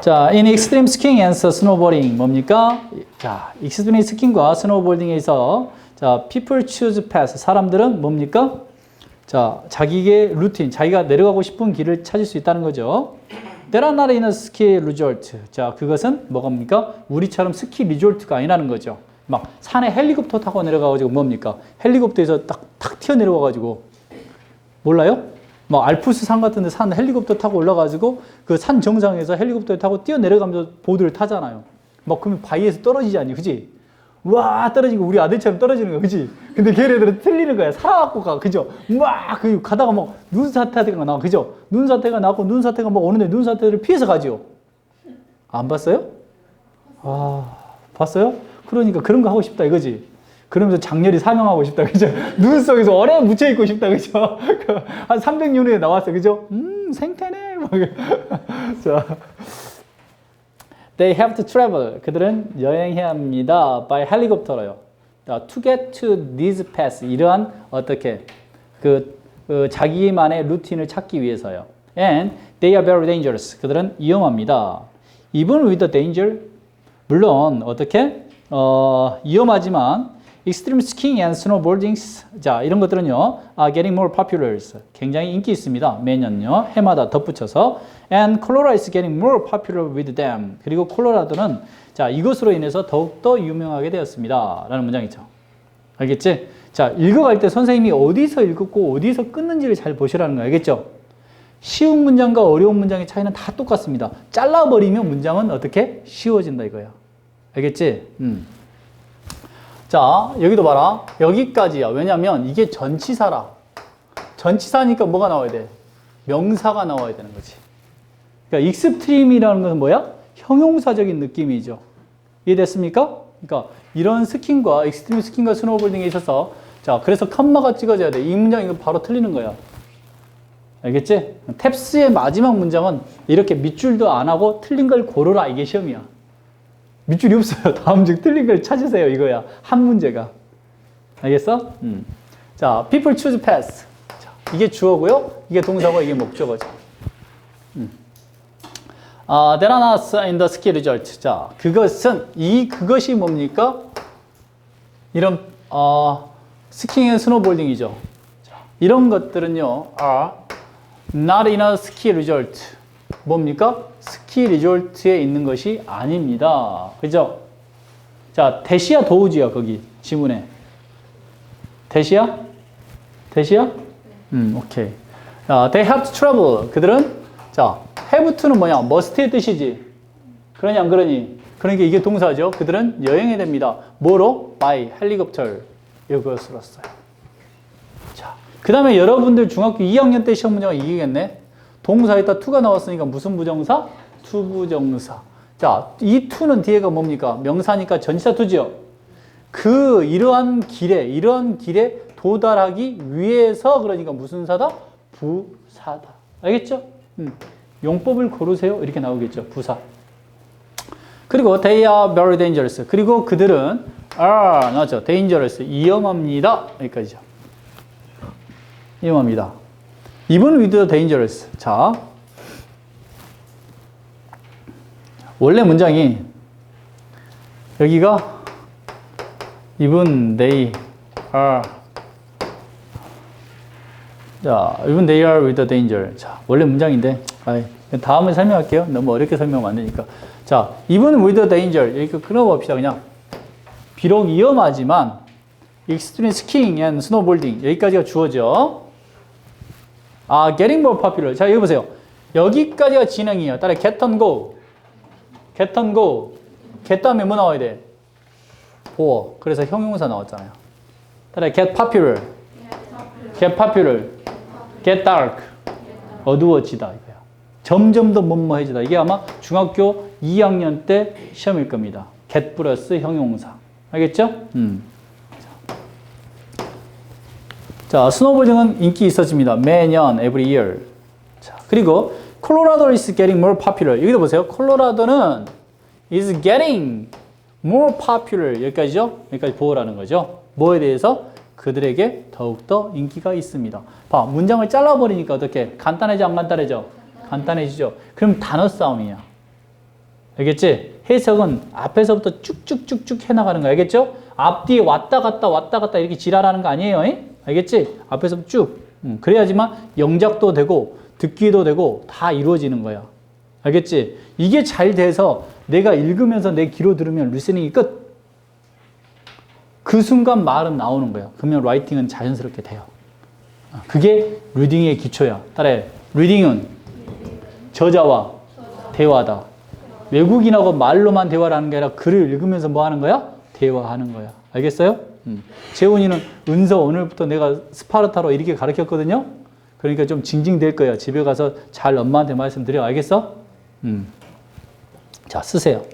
자, in extreme skiing and snowboarding 뭡니까? 자, extreme 스킹과 스노우보딩에서 자, people choose path 사람들은 뭡니까? 자, 자기의 루틴, 자기가 내려가고 싶은 길을 찾을 수 있다는 거죠. Not enough ski resort. 자, 그것은 뭐갑니까? 우리처럼 스키 리조트가 아니라는 거죠. 막 산에 헬리콥터 타고 내려가가지고 뭡니까? 헬리콥터에서 딱, 탁 튀어 내려가가지고 몰라요? 뭐 알프스 산 같은 데 산 헬리콥터 타고 올라가지고 그 산 정상에서 헬리콥터 타고 뛰어 내려가면서 보드를 타잖아요. 막 그러면 바위에서 떨어지지 않니, 그지? 와 떨어지고 우리 아들처럼 떨어지는 거야, 그지? 근데 걔네들은 틀리는 거야. 살아갖고 가, 그죠? 막그 가다가 막 눈사태가 나, 그죠? 눈사태가 나고 눈사태가 막 오는데 눈사태를 피해서 가지요. 안 봤어요? 아 봤어요? 그러니까 그런 거 하고 싶다 이거지. 그러면서 장렬히 사명하고 싶다, 그죠? 눈 속에서 오래 묻혀 있고 싶다, 그죠? 한 300년 후에 나왔어, 그죠? 음, 생태네. 막. 자. They have to travel. 그들은 여행해야 합니다. by helicopter로요. 자, to get to these paths. 이러한 어떻게 그, 그 자기만의 루틴을 찾기 위해서요. And they are very dangerous. 그들은 위험합니다. Even with the danger, 물론 어떻게 어, 위험하지만 extreme skiing and snowboarding 자 이런 것들은요 are getting more popular 굉장히 인기 있습니다. 매년요 해마다 덧붙여서. And Colorado is getting more popular with them. 그리고 콜로라도는 자 이것으로 인해서 더욱더 유명하게 되었습니다. 라는 문장 있죠. 알겠지? 자 읽어갈 때 선생님이 어디서 읽었고 어디서 끊는지를 잘 보시라는 거 알겠죠? 쉬운 문장과 어려운 문장의 차이는 다 똑같습니다. 잘라버리면 문장은 어떻게? 쉬워진다 이거야 알겠지? 음. 자, 여기도 봐라. 여기까지야. 왜냐면 이게 전치사라. 전치사니까 뭐가 나와야 돼? 명사가 나와야 되는 거지. 그러니까 익스트림이라는 것은 뭐야? 형용사적인 느낌이죠. 이해됐습니까? 그러니까 이런 스킨과 익스트림 스킨과 스노우볼딩에 있어서 자, 그래서 컴마가 찍어져야 돼. 이 문장 이거 바로 틀리는 거야. 알겠지? 탭스의 마지막 문장은 이렇게 밑줄도 안 하고 틀린 걸 고르라. 이게 시험이야. 밑줄이 없어요. 다음 중 틀린 걸 찾으세요. 이거야. 한 문제가. 알겠어? 음. 자, people choose path. 자, 이게 주어고요. 이게 동사고 이게 목적어죠. 음. 아, there are not in the ski resort. 자, 그것은 이 그것이 뭡니까? 이런 어, 스킹 앤 스노볼딩이죠. 자, 이런 것들은요. are not in a ski resort. 뭡니까? 스키 리조트에 있는 것이 아닙니다. 그죠? 자, 대시야 도우지야, 거기, 지문에. 대시야? 대시야? 음, 오케이. 자, they have travel. 그들은, 자, have to는 뭐냐? must의 뜻이지. 그러니 안 그러니? 그러니까 이게 동사죠. 그들은 여행해야 됩니다. 뭐로? by helicopter. 이것으로 써요. 자, 그 다음에 여러분들 중학교 2학년 때 시험 문제가 이기겠네? 동사에다 to가 나왔으니까 무슨 부정사? 투부정사. 자, 이 to는 뒤에가 뭡니까? 명사니까 전치사 to지요. 그 이러한 길에 이러한 길에 도달하기 위해서 그러니까 무슨 사다? 부사다. 알겠죠? 음. 용법을 고르세요. 이렇게 나오겠죠. 부사. 그리고 they are very dangerous. 그리고 그들은 are 나죠. dangerous. 위험합니다. 여기까지죠. 위험합니다. With the dangerous. 자, 원래 문장이 여기가 even they are 자, even they are with the danger. 자, 원래 문장인데 아이, 다음에 설명할게요. 너무 어렵게 설명하면 안 되니까. 자, even with the danger. 여기 끊어봅시다. 그냥 비록 위험하지만 extreme skiing and snowboarding 여기까지가 주어져. 아, getting more popular. 자, 여기 보세요. 여기까지가 진행이에요. 따라 get on go. get on go. get 다음에 뭐 나와야 돼? 보어. 그래서 형용사 나왔잖아요. 따라 get popular. get popular. get dark. 어두워지다 이거야. 점점 더 뭐뭐해지다. 이게 아마 중학교 2학년 때 시험일 겁니다. get 플러스 형용사. 알겠죠? 음. 자, 스노보딩은 인기 있었습니다. 매년, every year. 자, 그리고 콜로라도 is getting more popular. 여기도 보세요. 콜로라도는 is getting more popular. 여기까지죠? 여기까지 보호라는 거죠. 뭐에 대해서? 그들에게 더욱더 인기가 있습니다. 봐, 문장을 잘라버리니까 어떻게? 간단해져, 안 간단해져? 간단해지죠? 그럼 단어 싸움이야. 알겠지? 해석은 앞에서부터 쭉쭉쭉쭉 해나가는 거 알겠죠? 앞뒤에 왔다 갔다 왔다 갔다 이렇게 지랄하는 거 아니에요. 잉? 알겠지? 앞에서부터 쭉. 음, 그래야지만 영작도 되고 듣기도 되고 다 이루어지는 거야. 알겠지? 이게 잘 돼서 내가 읽으면서 내 귀로 들으면 리스닝이 끝. 그 순간 말은 나오는 거야. 그러면 라이팅은 자연스럽게 돼요. 아, 그게 리딩의 기초야. 따라해. 리딩은 저자와 대화다. 외국인하고 말로만 대화를 하는 게 아니라 글을 읽으면서 뭐 하는 거야? 대화하는 거야. 알겠어요? 음. 재훈이는 은서 오늘부터 내가 스파르타로 이렇게 가르쳤거든요. 그러니까 좀 징징될 거야. 집에 가서 잘 엄마한테 말씀드려. 알겠어? 음. 자, 쓰세요.